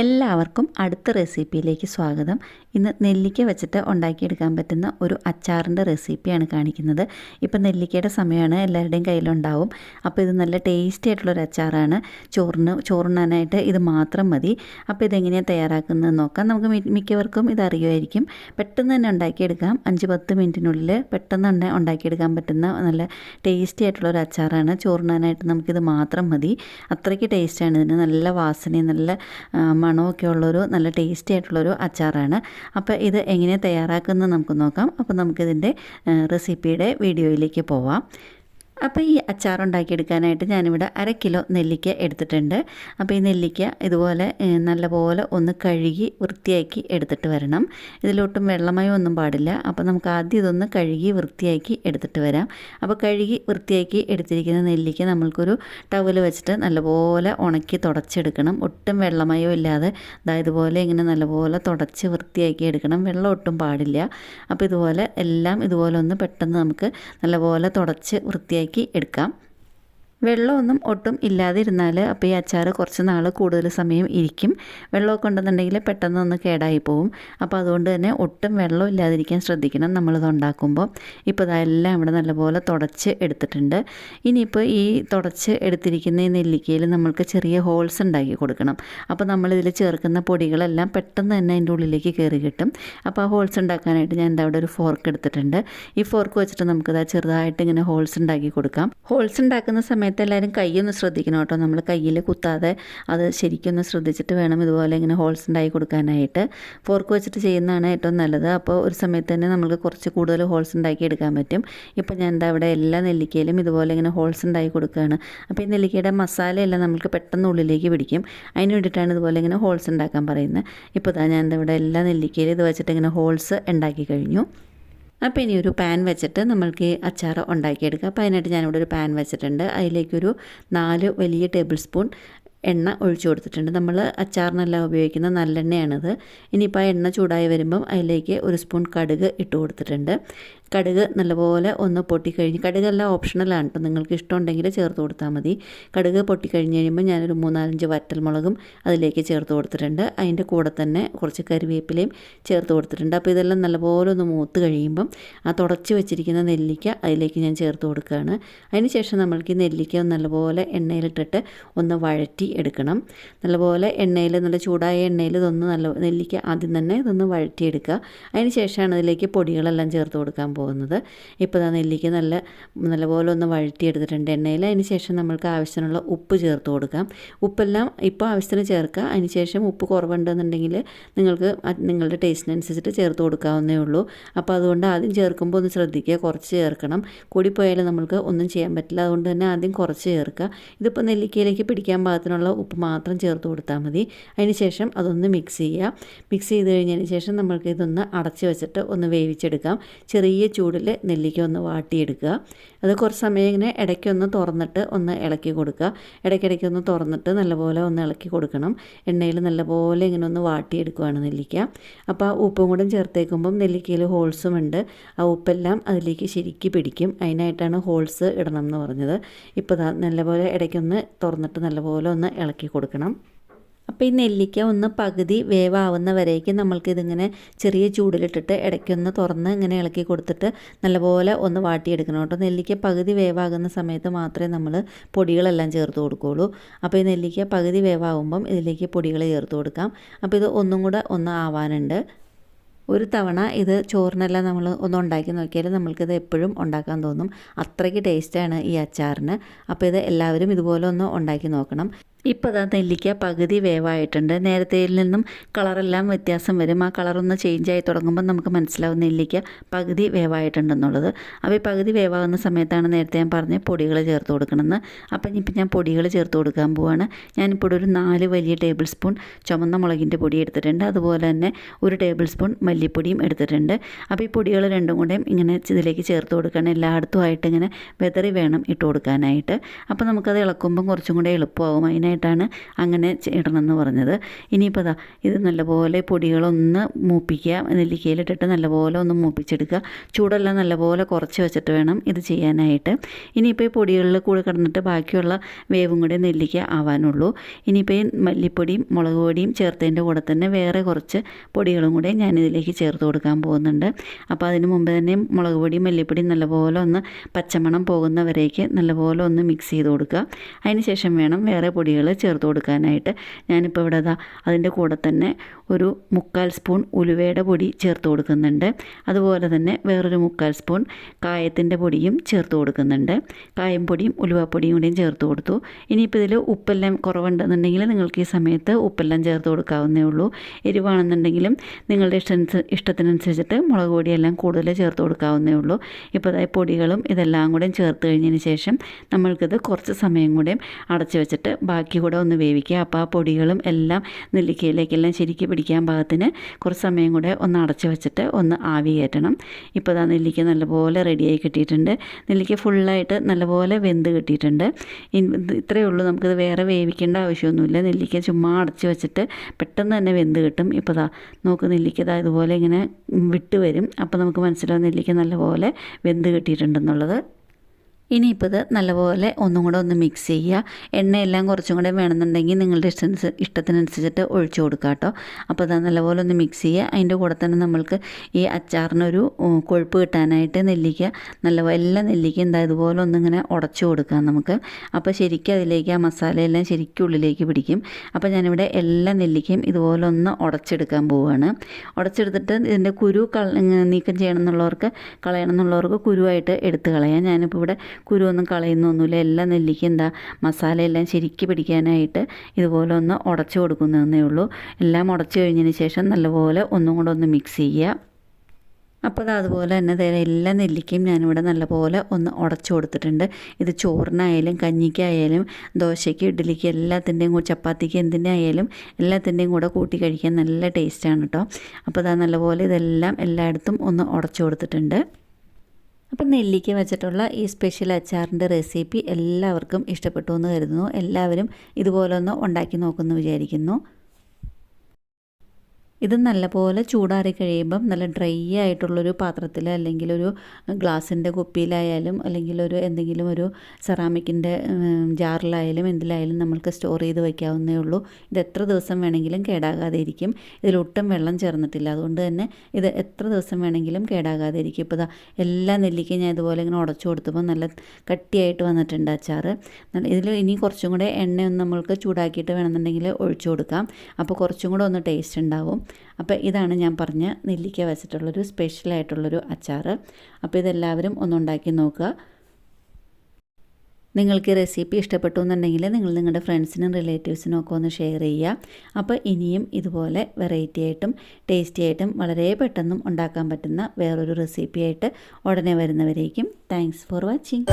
എല്ലാവർക്കും അടുത്ത റെസിപ്പിയിലേക്ക് സ്വാഗതം. ഇന്ന് നെല്ലിക്ക വെച്ചിട്ട് ഉണ്ടാക്കിയെടുക്കാൻ പറ്റുന്ന ഒരു അച്ചാറിന്റെ റെസിപ്പിയാണ് കാണിക്കുന്നത്. ഇപ്പം നെല്ലിക്കയുടെ സമയമാണ് എല്ലാവരുടെയും കയ്യിലുണ്ടാവും. അപ്പോൾ ഇത് നല്ല ടേസ്റ്റി ആയിട്ടുള്ളൊരു അച്ചാറാണ്. ചോറിന് ചോറുണ്ണാനായിട്ട് ഇത് മാത്രം മതി. അപ്പോൾ ഇതെങ്ങനെയാണ് തയ്യാറാക്കുന്നത് നോക്കാം. നമുക്ക് മിക്കവർക്കും ഇത് അറിയുമായിരിക്കും. പെട്ടെന്ന് തന്നെ ഉണ്ടാക്കിയെടുക്കാം. അഞ്ച് പത്ത് മിനിറ്റിനുള്ളിൽ പെട്ടെന്ന് തന്നെ ഉണ്ടാക്കിയെടുക്കാൻ പറ്റുന്ന നല്ല ടേസ്റ്റി ആയിട്ടുള്ളൊരു അച്ചാറാണ്. ചോറുണ്ണാനായിട്ട് നമുക്കിത് മാത്രം മതി. അത്രയ്ക്ക് ടേസ്റ്റാണ്. ഇതിന് നല്ല വാസനയും നല്ല മണമൊക്കെ ഉള്ളൊരു നല്ല ടേസ്റ്റി ആയിട്ടുള്ളൊരു അച്ചാറാണ്. അപ്പോൾ ഇത് എങ്ങനെ തയ്യാറാക്കുന്നത് നമുക്ക് നോക്കാം. അപ്പോൾ നമുക്കിതിന്റെ റെസിപ്പിയുടെ വീഡിയോയിലേക്ക് പോവാം. അപ്പോൾ ഈ അച്ചാർ ഉണ്ടാക്കിയെടുക്കാനായിട്ട് ഞാനിവിടെ അര കിലോ നെല്ലിക്ക എടുത്തിട്ടുണ്ട്. അപ്പോൾ ഈ നെല്ലിക്ക ഇതുപോലെ നല്ലപോലെ ഒന്ന് കഴുകി വൃത്തിയാക്കി എടുത്തിട്ട് വരണം. ഇതിലൊട്ടും വെള്ളമയോ ഒന്നും പാടില്ല. അപ്പോൾ നമുക്ക് ആദ്യം ഇതൊന്ന് കഴുകി വൃത്തിയാക്കി എടുത്തിട്ട് വരാം. അപ്പോൾ കഴുകി വൃത്തിയാക്കി എടുത്തിരിക്കുന്ന നെല്ലിക്ക നമ്മൾക്കൊരു ടവൽ വെച്ചിട്ട് നല്ലപോലെ ഉണക്കി തുടച്ചെടുക്കണം. ഒട്ടും വെള്ളമയോ ഇല്ലാതെ ഇതുപോലെ ഇങ്ങനെ നല്ലപോലെ തുടച്ച് വൃത്തിയാക്കി എടുക്കണം. വെള്ളം ഒട്ടും പാടില്ല. അപ്പോൾ ഇതുപോലെ എല്ലാം ഇതുപോലെ ഒന്ന് പെട്ടെന്ന് നമുക്ക് നല്ലപോലെ തുടച്ച് വൃത്തിയാക്കി എടുക്കാം. വെള്ളമൊന്നും ഒട്ടും ഇല്ലാതിരുന്നാൽ അപ്പോൾ ഈ അച്ചാർ കുറച്ച് നാൾ കൂടുതൽ സമയം ഇരിക്കും. വെള്ളമൊക്കെ ഉണ്ടെന്നുണ്ടെങ്കിൽ പെട്ടെന്ന് ഒന്ന് കേടായി പോവും. അപ്പോൾ അതുകൊണ്ട് തന്നെ ഒട്ടും വെള്ളം ഇല്ലാതിരിക്കാൻ ശ്രദ്ധിക്കണം നമ്മളിത് ഉണ്ടാക്കുമ്പോൾ. ഇപ്പോൾ ഇതെല്ലാം ഇവിടെ നല്ലപോലെ തുടച്ച് എടുത്തിട്ടുണ്ട്. ഇനിയിപ്പോൾ ഈ തുടച്ച് എടുത്തിരിക്കുന്ന ഈ നെല്ലിക്കയിൽ നമ്മൾക്ക് ചെറിയ ഹോൾസ് ഉണ്ടാക്കി കൊടുക്കണം. അപ്പോൾ നമ്മളിതിൽ ചേർക്കുന്ന പൊടികളെല്ലാം പെട്ടെന്ന് തന്നെ അതിന്റെ ഉള്ളിലേക്ക് കയറി കിട്ടും. അപ്പോൾ ആ ഹോൾസ് ഉണ്ടാക്കാനായിട്ട് ഞാൻ എന്താ അവിടെ ഒരു ഫോർക്ക് എടുത്തിട്ടുണ്ട്. ഈ ഫോർക്ക് വെച്ചിട്ട് നമുക്കിത് ചെറുതായിട്ട് ഇങ്ങനെ ഹോൾസ് ഉണ്ടാക്കി കൊടുക്കാം. ഹോൾസ് ഉണ്ടാക്കുന്ന സമയത്ത് എല്ലാവരും കൈയൊന്ന് ശ്രദ്ധിക്കണം കേട്ടോ. നമ്മൾ കയ്യിൽ കുത്താതെ അത് ശരിക്കൊന്ന് ശ്രദ്ധിച്ചിട്ട് വേണം ഇതുപോലെ ഇങ്ങനെ ഹോൾസ് ഉണ്ടായി കൊടുക്കാനായിട്ട്. ഫോർക്ക് വെച്ചിട്ട് ചെയ്യുന്നതാണ് ഏറ്റവും നല്ലത്. അപ്പോൾ ഒരു സമയത്ത് തന്നെ നമുക്ക് കുറച്ച് കൂടുതൽ ഹോൾസ് ഉണ്ടാക്കി എടുക്കാൻ പറ്റും. ഇപ്പോൾ ഞാൻ എന്താ ഇവിടെ എല്ലാ നെല്ലിക്കയിലും ഇതുപോലെ ഇങ്ങനെ ഹോൾസ് ഉണ്ടാക്കി കൊടുക്കുകയാണ്. അപ്പോൾ ഈ നെല്ലിക്കയുടെ മസാലയെല്ലാം നമുക്ക് പെട്ടെന്ന് ഉള്ളിലേക്ക് പിടിക്കും. അതിന് വേണ്ടിയിട്ടാണ് ഇതുപോലെ ഇങ്ങനെ ഹോൾസ് ഉണ്ടാക്കാൻ പറയുന്നത്. ഇപ്പോൾ ഞാൻ എന്താ ഇവിടെ എല്ലാ നെല്ലിക്കയിലും ഇത് വെച്ചിട്ട് ഇങ്ങനെ ഹോൾസ് ഉണ്ടാക്കി കഴിഞ്ഞു. അപ്പോൾ ഇനി ഒരു പാൻ വെച്ചിട്ട് നമ്മൾക്ക് അച്ചാർ ഉണ്ടാക്കിയെടുക്കാം. അപ്പോൾ അതിനായിട്ട് ഞാനിവിടെ ഒരു പാൻ വെച്ചിട്ടുണ്ട്. അതിലേക്കൊരു നാല് വലിയ ടേബിൾ സ്പൂൺ എണ്ണ ഒഴിച്ചു കൊടുത്തിട്ടുണ്ട്. നമ്മൾ അച്ചാറിനെല്ലാം ഉപയോഗിക്കുന്ന നല്ലെണ്ണയാണിത്. ഇനിയിപ്പോൾ ആ എണ്ണ ചൂടായി വരുമ്പം അതിലേക്ക് ഒരു സ്പൂൺ കടുക് ഇട്ട് കൊടുത്തിട്ടുണ്ട്. കടുക് നല്ലപോലെ ഒന്ന് പൊട്ടിക്കഴിഞ്ഞ് കടുകെല്ലാം ഓപ്ഷണലാണ് കേട്ടോ നിങ്ങൾക്ക് ഇഷ്ടമുണ്ടെങ്കിൽ ചേർത്ത് കൊടുത്താൽ മതി. കടുക് പൊട്ടിക്കഴിഞ്ഞ് കഴിയുമ്പോൾ ഞാനൊരു മൂന്നാലഞ്ച് വറ്റൽമുളകും അതിലേക്ക് ചേർത്ത് കൊടുത്തിട്ടുണ്ട്. അതിന്റെ കൂടെ തന്നെ കുറച്ച് കരിവേപ്പിലയും ചേർത്ത് കൊടുത്തിട്ടുണ്ട്. അപ്പോൾ ഇതെല്ലാം നല്ലപോലെ ഒന്ന് മൂത്ത് കഴിയുമ്പം ആ തുടച്ച് വെച്ചിരിക്കുന്ന നെല്ലിക്ക അതിലേക്ക് ഞാൻ ചേർത്ത് കൊടുക്കുകയാണ്. അതിന് ശേഷം നമ്മൾക്ക് ഈ നെല്ലിക്ക ഒന്ന് നല്ലപോലെ എണ്ണയിലിട്ടിട്ട് ഒന്ന് വഴറ്റി എടുക്കണം. നല്ലപോലെ എണ്ണയിൽ നല്ല ചൂടായ എണ്ണയിൽ ഇതൊന്ന് നല്ല നെല്ലിക്ക ആദ്യം തന്നെ ഇതൊന്ന് വഴറ്റിയെടുക്കുക. അതിന് ശേഷമാണ് ഇതിലേക്ക് പൊടികളെല്ലാം ചേർത്ത് കൊടുക്കാൻ പോകുന്നത്. ഇപ്പോൾ ദാ നെല്ലിക്ക നല്ല നല്ലപോലെ ഒന്ന് വഴറ്റിയെടുത്തിട്ടുണ്ട്. എണ്ണയിൽ അതിന് ശേഷം നമ്മൾക്ക് ആവശ്യത്തിനുള്ള ഉപ്പ് ചേർത്ത് കൊടുക്കാം. ഉപ്പെല്ലാം ഇപ്പോൾ ആവശ്യത്തിന് ചേർക്കുക അതിന് ശേഷം ഉപ്പ് കുറവുണ്ടെന്നുണ്ടെങ്കിൽ നിങ്ങൾക്ക് നിങ്ങളുടെ ടേസ്റ്റിനനുസരിച്ചിട്ട് ചേർത്ത് കൊടുക്കാവുന്നേ ഉള്ളൂ. അപ്പോൾ അതുകൊണ്ട് ആദ്യം ചേർക്കുമ്പോൾ ഒന്ന് ശ്രദ്ധിക്കുക. കുറച്ച് ചേർക്കണം. കൂടിപ്പോയാലും നമ്മൾക്ക് ഒന്നും ചെയ്യാൻ പറ്റില്ല. അതുകൊണ്ട് തന്നെ ആദ്യം കുറച്ച് ചേർക്കുക. ഇതിപ്പോൾ നെല്ലിക്കയിലേക്ക് പിടിക്കാൻ പാകത്തിനുള്ള ഉപ്പ് മാത്രം ചേർത്ത് കൊടുത്താൽ മതി. അതിന് ശേഷം അതൊന്ന് മിക്സ് ചെയ്യുക. മിക്സ് ചെയ്ത് കഴിഞ്ഞതിന് ശേഷം നമ്മൾക്ക് ഇതൊന്ന് അടച്ച് വെച്ചിട്ട് ഒന്ന് വേവിച്ചെടുക്കാം. ചെറിയ ചൂടിൽ നെല്ലിക്ക ഒന്ന് വാട്ടിയെടുക്കുക. അത് കുറച്ച് സമയം ഇങ്ങനെ ഇടയ്ക്കൊന്ന് തുറന്നിട്ട് ഒന്ന് ഇളക്കി കൊടുക്കുക. ഇടയ്ക്കിടയ്ക്ക് ഒന്ന് തുറന്നിട്ട് നല്ലപോലെ ഒന്ന് ഇളക്കി കൊടുക്കണം. എണ്ണയിൽ നല്ലപോലെ ഇങ്ങനെ ഒന്ന് വാട്ടിയെടുക്കുകയാണ് നെല്ലിക്ക. അപ്പോൾ ആ ഉപ്പും കൂടെ ചേർത്തേക്കുമ്പം നെല്ലിക്കയിൽ ഹോൾസും ഉണ്ട്. ആ ഉപ്പെല്ലാം അതിലേക്ക് ശരിക്ക് പിടിക്കും. അതിനായിട്ടാണ് ഹോൾസ് ഇടണം എന്ന് പറഞ്ഞത്. ഇപ്പോൾ നല്ലപോലെ ഇടയ്ക്കൊന്ന് തുറന്നിട്ട് നല്ലപോലെ ഒന്ന് ഇളക്കി കൊടുക്കണം. അപ്പോൾ ഈ നെല്ലിക്ക ഒന്ന് പകുതി വേവാവുന്ന വരേക്കും നമ്മൾക്ക് ഇതിങ്ങനെ ചെറിയ ചൂടിലിട്ടിട്ട് ഇടയ്ക്കൊന്ന് തുറന്ന് ഇങ്ങനെ ഇളക്കി കൊടുത്തിട്ട് നല്ലപോലെ ഒന്ന് വാട്ടിയെടുക്കണം കേട്ടോ. നെല്ലിക്ക പകുതി വേവാകുന്ന സമയത്ത് മാത്രമേ നമ്മൾ പൊടികളെല്ലാം ചേർത്ത് കൊടുക്കുകയുള്ളൂ. അപ്പോൾ ഈ നെല്ലിക്ക പകുതി വേവാകുമ്പം ഇതിലേക്ക് പൊടികൾ ചേർത്ത് കൊടുക്കാം. അപ്പോൾ ഇത് ഒന്നും കൂടെ ഒന്ന് ആവാനുണ്ട്. ഒരു തവണ ഇത് ചോറിനെല്ലാം നമ്മൾ ഒന്ന് ഉണ്ടാക്കി നോക്കിയാൽ നമ്മൾക്കിത് എപ്പോഴും ഉണ്ടാക്കാൻ തോന്നും. അത്രയ്ക്ക് ടേസ്റ്റാണ് ഈ അച്ചാറിന്. അപ്പോൾ ഇത് എല്ലാവരും ഇതുപോലെ ഒന്ന് ഉണ്ടാക്കി നോക്കണം. ഇപ്പോൾ അതാ നെല്ലിക്ക പകുതി വേവായിട്ടുണ്ട്. നേരത്തെ നിന്നും കളറെല്ലാം വ്യത്യാസം വരും. ആ കളറൊന്ന് ചേഞ്ച് ആയി തുടങ്ങുമ്പോൾ നമുക്ക് മനസ്സിലാവും നെല്ലിക്ക പകുതി വേവായിട്ടുണ്ടെന്നുള്ളത്. അപ്പോൾ ഈ പകുതി വേവാകുന്ന സമയത്താണ് നേരത്തെ ഞാൻ പറഞ്ഞ പൊടികൾ ചേർത്ത് കൊടുക്കണമെന്ന്. അപ്പം ഇനിയിപ്പോൾ ഞാൻ പൊടികൾ ചേർത്ത് കൊടുക്കാൻ പോവാണ്. ഞാനിപ്പോൾ ഒരു നാല് വലിയ ടേബിൾ സ്പൂൺ ചുമന്ന മുളകിന്റെ പൊടി എടുത്തിട്ടുണ്ട്. അതുപോലെ തന്നെ ഒരു ടേബിൾ സ്പൂൺ മല്ലിപ്പൊടിയും എടുത്തിട്ടുണ്ട്. അപ്പോൾ ഈ പൊടികൾ രണ്ടും കൂടെയും ഇങ്ങനെ ഇതിലേക്ക് ചേർത്ത് കൊടുക്കണം എല്ലായിടത്തും ആയിട്ട് ഇങ്ങനെ വെതറി വേണം ഇട്ട് കൊടുക്കാനായിട്ട്. അപ്പോൾ നമുക്കത് ഇളക്കുമ്പം കുറച്ചും കൂടെ എളുപ്പമാകും അതിനായിട്ടാണ് അങ്ങനെ ഇടണമെന്ന് പറഞ്ഞത്. ഇനിയിപ്പോൾ അതാ ഇത് നല്ലപോലെ പൊടികളൊന്ന് മൂപ്പിക്കുക. നെല്ലിക്കയിലിട്ടിട്ട് നല്ലപോലെ ഒന്ന് മൂപ്പിച്ചെടുക്കുക. ചൂടെല്ലാം നല്ലപോലെ കുറച്ച് വെച്ചിട്ട് വേണം ഇത് ചെയ്യാനായിട്ട്. ഇനിയിപ്പോൾ ഈ പൊടികളിൽ കൂടെ കിടന്നിട്ട് ബാക്കിയുള്ള വേവും കൂടെ നെല്ലിക്ക ആവാനുള്ളൂ. ഇനിയിപ്പോൾ ഈ മല്ലിപ്പൊടിയും മുളക് പൊടിയും ചേർത്തതിന്റെ കൂടെ തന്നെ വേറെ കുറച്ച് പൊടികളും കൂടെ ഞാൻ ഇതിലേക്ക് ചേർത്ത് കൊടുക്കാൻ പോകുന്നുണ്ട്. അപ്പോൾ അതിന് മുമ്പ് തന്നെ മുളക് പൊടിയും മല്ലിപ്പൊടിയും നല്ലപോലെ ഒന്ന് പച്ചമണം പോകുന്നവരേക്ക് നല്ലപോലെ ഒന്ന് മിക്സ് ചെയ്ത് കൊടുക്കുക. അതിന് ശേഷം വേണം വേറെ പൊടികൾ ചേർത്ത് കൊടുക്കാനായിട്ട്. ഞാനിപ്പോൾ ഇവിടെ അതാ അതിന്റെ കൂടെ തന്നെ ഒരു മുക്കാൽ സ്പൂൺ ഉലുവയുടെ പൊടി ചേർത്ത് കൊടുക്കുന്നുണ്ട്. അതുപോലെ തന്നെ വേറൊരു മുക്കാൽ സ്പൂൺ കായത്തിന്റെ പൊടിയും ചേർത്ത് കൊടുക്കുന്നുണ്ട്. കായം പൊടിയും ഉലുവപ്പൊടിയും കൂടിയും ചേർത്ത് കൊടുത്തു. ഇനിയിപ്പോൾ ഇതിൽ ഉപ്പെല്ലാം കുറവുണ്ടെന്നുണ്ടെങ്കിൽ നിങ്ങൾക്ക് ഈ സമയത്ത് ഉപ്പെല്ലാം ചേർത്ത് കൊടുക്കാവുന്നേ ഉള്ളൂ. എരിവാണെന്നുണ്ടെങ്കിലും നിങ്ങളുടെ ഇഷ്ട ഇഷ്ടത്തിനനുസരിച്ചിട്ട് മുളക് പൊടിയെല്ലാം കൂടുതൽ ചേർത്ത് കൊടുക്കാവുന്നേ ഉള്ളൂ. ഇപ്പോൾ അതായത് പൊടികളും ഇതെല്ലാം കൂടെ ചേർത്ത് കഴിഞ്ഞതിന് ശേഷം നമ്മൾക്കിത് കുറച്ച് സമയം കൂടെ അടച്ച് വെച്ചിട്ട് ബാക്കി കൂടെ ഒന്ന് വേവിക്കുക. അപ്പോൾ ആ പൊടികളും എല്ലാം നെല്ലിക്കയിലേക്കെല്ലാം ശരിക്ക് പിടിക്കാൻ പാകത്തിന് കുറച്ച് സമയം കൂടെ ഒന്ന് അടച്ച് വെച്ചിട്ട് ഒന്ന് ആവി കയറ്റണം. ഇപ്പോൾ ഇതാ നെല്ലിക്ക നല്ലപോലെ റെഡിയായി കിട്ടിയിട്ടുണ്ട്. നെല്ലിക്ക ഫുള്ളായിട്ട് നല്ലപോലെ വെന്ത് കിട്ടിയിട്ടുണ്ട്. ഇത്രയേ ഉള്ളൂ. നമുക്കിത് വേറെ വേവിക്കേണ്ട ആവശ്യമൊന്നുമില്ല. നെല്ലിക്ക ചുമ്മാ അടച്ച് വെച്ചിട്ട് പെട്ടെന്ന് തന്നെ വെന്ത് കിട്ടും. ഇപ്പോൾ ദാ നോക്ക് നെല്ലിക്ക ഇതാ ഇതുപോലെ ഇങ്ങനെ വിട്ട് വരും അപ്പോൾ നമുക്ക് മനസ്സിലാവും നെല്ലിക്ക നല്ലപോലെ വെന്ത് കിട്ടിയിട്ടുണ്ടെന്നുള്ളത് ഇനിയിപ്പോൾ ഇത് നല്ലപോലെ ഒന്നും കൂടെ ഒന്ന് മിക്സ് ചെയ്യുക. എണ്ണയെല്ലാം കുറച്ചും കൂടെ വേണമെന്നുണ്ടെങ്കിൽ നിങ്ങളുടെ ഇഷ്ടനുസ ഇഷ്ടത്തിനനുസരിച്ചിട്ട് ഒഴിച്ചു കൊടുക്കുക കേട്ടോ. അപ്പോൾ അത് നല്ലപോലെ ഒന്ന് മിക്സ് ചെയ്യുക. അതിന്റെ കൂടെ തന്നെ നമ്മൾക്ക് ഈ അച്ചാറിനൊരു കൊഴുപ്പ് കിട്ടാനായിട്ട് നെല്ലിക്ക നല്ല എല്ലാ നെല്ലിക്ക എന്താ ഇതുപോലെ ഒന്നിങ്ങനെ ഉടച്ചു കൊടുക്കാം നമുക്ക്. അപ്പോൾ ശരിക്കും അതിലേക്ക് ആ മസാലയെല്ലാം ശരിക്കും ഉള്ളിലേക്ക് പിടിക്കും. അപ്പോൾ ഞാനിവിടെ എല്ലാ നെല്ലിക്കയും ഇതുപോലെ ഒന്ന് ഉടച്ചെടുക്കാൻ പോവുകയാണ് ഉടച്ചെടുത്തിട്ട് ഇതിന്റെ കുരു കള നീക്കം ചെയ്യണം എന്നുള്ളവർക്ക് കളയണം എന്നുള്ളവർക്ക് കുരുവായിട്ട് എടുത്ത് കളയാം. ഞാനിപ്പോൾ ഇവിടെ കുരുവൊന്നും കളയുന്നൊന്നുമില്ല. എല്ലാം നെല്ലിക്ക എന്താ മസാലയെല്ലാം ശരിക്ക് പിടിക്കാനായിട്ട് ഇതുപോലെ ഒന്ന് ഉടച്ചു കൊടുക്കുന്നതേ ഉള്ളൂ. എല്ലാം ഉടച്ചു കഴിഞ്ഞതിന് ശേഷം നല്ലപോലെ ഒന്നും കൂടെ ഒന്ന് മിക്സ് ചെയ്യുക. അപ്പോൾ അത് അതുപോലെ തന്നെ ദേ എല്ലാ നെല്ലിക്കയും ഞാനിവിടെ നല്ലപോലെ ഒന്ന് ഉടച്ചു കൊടുത്തിട്ടുണ്ട്. ഇത് ചോറിനായാലും കഞ്ഞിക്കായാലും ദോശയ്ക്ക് ഇഡ്ഡലിക്ക് എല്ലാത്തിന്റെയും കൂടെ ചപ്പാത്തിക്ക് എന്തിന്റെ ആയാലും എല്ലാത്തിന്റെയും കൂടെ കൂട്ടി കഴിക്കാൻ നല്ല ടേസ്റ്റാണ് കേട്ടോ. അപ്പോൾ അതാ നല്ലപോലെ ഇതെല്ലാം എല്ലായിടത്തും ഒന്ന് ഉടച്ചു കൊടുത്തിട്ടുണ്ട്. അപ്പം നെല്ലിക്ക വെച്ചിട്ടുള്ള ഈ സ്പെഷ്യൽ അച്ചാറിന്റെ റെസിപ്പി എല്ലാവർക്കും ഇഷ്ടപ്പെട്ടു എന്ന് കരുതുന്നു. എല്ലാവരും ഇതുപോലൊന്ന് ഉണ്ടാക്കി നോക്കുമെന്ന് വിചാരിക്കുന്നു. ഇത് നല്ലപോലെ ചൂടാറി കഴിയുമ്പം നല്ല ഡ്രൈ ആയിട്ടുള്ളൊരു പാത്രത്തിൽ അല്ലെങ്കിൽ ഒരു ഗ്ലാസിന്റെ കുപ്പിയിലായാലും അല്ലെങ്കിൽ ഒരു എന്തെങ്കിലും ഒരു സെറാമിക്കിന്റെ ജാറിലായാലും എന്തിലായാലും നമ്മൾക്ക് സ്റ്റോർ ചെയ്ത് വയ്ക്കാവുന്നേ ഉള്ളൂ. ഇത് എത്ര ദിവസം വേണമെങ്കിലും കേടാകാതെ ഇരിക്കും ഇതിലൊട്ടും വെള്ളം ചേർന്നിട്ടില്ല. അതുകൊണ്ട് തന്നെ ഇത് എത്ര ദിവസം വേണമെങ്കിലും കേടാകാതെ ഇരിക്കും ഇപ്പോൾ ഇതാ എല്ലാ നെല്ലിക്കയും ഞാൻ ഇതുപോലെ ഇങ്ങനെ ഉടച്ചു കൊടുത്തപ്പോൾ നല്ല കട്ടിയായിട്ട് വന്നിട്ടുണ്ട് അച്ചാറ്. ഇതിൽ ഇനി കുറച്ചും കൂടെ എണ്ണയൊന്ന് നമ്മൾക്ക് ചൂടാക്കിയിട്ട് വേണമെന്നുണ്ടെങ്കിൽ ഒഴിച്ചു കൊടുക്കാം. അപ്പോൾ കുറച്ചും കൂടെ ഒന്ന് ടേസ്റ്റ് ഉണ്ടാവും. അപ്പോൾ ഇതാണ് ഞാൻ പറഞ്ഞ നെല്ലിക്ക വെച്ചിട്ടുള്ളൊരു സ്പെഷ്യലായിട്ടുള്ളൊരു അച്ചാർ. അപ്പോൾ ഇതെല്ലാവരും ഒന്നുണ്ടാക്കി നോക്കുക. നിങ്ങൾക്ക് ഈ റെസിപ്പി ഇഷ്ടപ്പെട്ടു എന്നുണ്ടെങ്കിൽ നിങ്ങൾ നിങ്ങളുടെ ഫ്രണ്ട്സിനും റിലേറ്റീവ്സിനും ഒക്കെ ഒന്ന് ഷെയർ ചെയ്യുക. അപ്പോൾ ഇനിയും ഇതുപോലെ വെറൈറ്റി ആയിട്ടും ടേസ്റ്റി ആയിട്ടും വളരെ പെട്ടെന്നും ഉണ്ടാക്കാൻ പറ്റുന്ന വേറൊരു റെസിപ്പി ആയിട്ട് ഉടനെ വരുന്നവരേക്കും. Thanks for watching